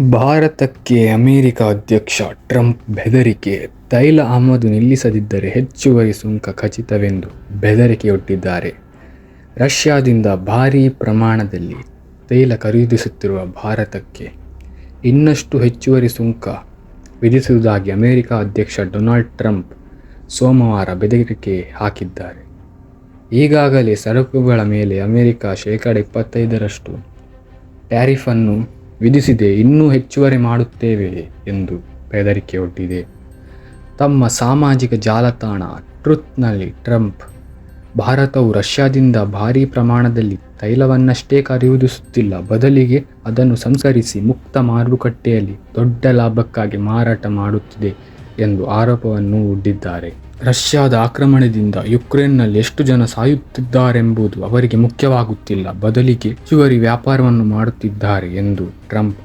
ಭಾರತಕ್ಕೆ ಅಮೆರಿಕ ಅಧ್ಯಕ್ಷ ಟ್ರಂಪ್ ಬೆದರಿಕೆ. ತೈಲ ಆಮದು ನಿಲ್ಲಿಸದಿದ್ದರೆ ಹೆಚ್ಚುವರಿ ಸುಂಕ ಖಚಿತವೆಂದು ಬೆದರಿಕೆಯೊಡ್ಡಿದ್ದಾರೆ. ರಷ್ಯಾದಿಂದ ಭಾರೀ ಪ್ರಮಾಣದಲ್ಲಿ ತೈಲ ಖರೀದಿಸುತ್ತಿರುವ ಭಾರತಕ್ಕೆ ಇನ್ನಷ್ಟು ಹೆಚ್ಚುವರಿ ಸುಂಕ ವಿಧಿಸುವುದಾಗಿ ಅಮೆರಿಕ ಅಧ್ಯಕ್ಷ ಡೊನಾಲ್ಡ್ ಟ್ರಂಪ್ ಸೋಮವಾರ ಬೆದರಿಕೆ ಹಾಕಿದ್ದಾರೆ. ಈಗಾಗಲೇ ಸರಕುಗಳ ಮೇಲೆ ಅಮೆರಿಕ ಶೇಕಡ ಇಪ್ಪತ್ತೈದರಷ್ಟು ಟ್ಯಾರಿಫನ್ನು ವಿಧಿಸಿದೆ, ಇನ್ನೂ ಹೆಚ್ಚುವರಿ ಮಾಡುತ್ತೇವೆ ಎಂದು ಬೆದರಿಕೆಯೊಡ್ಡಿದೆ ತಮ್ಮ ಸಾಮಾಜಿಕ ಜಾಲತಾಣ ಟ್ರುತ್ನಲ್ಲಿ ಟ್ರಂಪ್, ಭಾರತವು ರಷ್ಯಾದಿಂದ ಭಾರೀ ಪ್ರಮಾಣದಲ್ಲಿ ತೈಲವನ್ನಷ್ಟೇ ಖರೀದಿಸುತ್ತಿಲ್ಲ, ಬದಲಿಗೆ ಅದನ್ನು ಸಂಸ್ಕರಿಸಿ ಮುಕ್ತ ಮಾರುಕಟ್ಟೆಯಲ್ಲಿ ದೊಡ್ಡ ಲಾಭಕ್ಕಾಗಿ ಮಾರಾಟ ಮಾಡುತ್ತಿದೆ ಎಂದು ಆರೋಪವನ್ನು ಹೂಡಿದ್ದಾರೆ ರಷ್ಯಾದ ಆಕ್ರಮಣದಿಂದ ಯುಕ್ರೇನ್ನಲ್ಲಿ ಎಷ್ಟು ಜನ ಸಾಯುತ್ತಿದ್ದಾರೆಂಬುದು ಅವರಿಗೆ ಮುಖ್ಯವಾಗುತ್ತಿಲ್ಲ. ಬದಲಿಗೆ ಹೆಚ್ಚುವರಿ ವ್ಯಾಪಾರವನ್ನು ಮಾಡುತ್ತಿದ್ದಾರೆ ಎಂದು ಟ್ರಂಪ್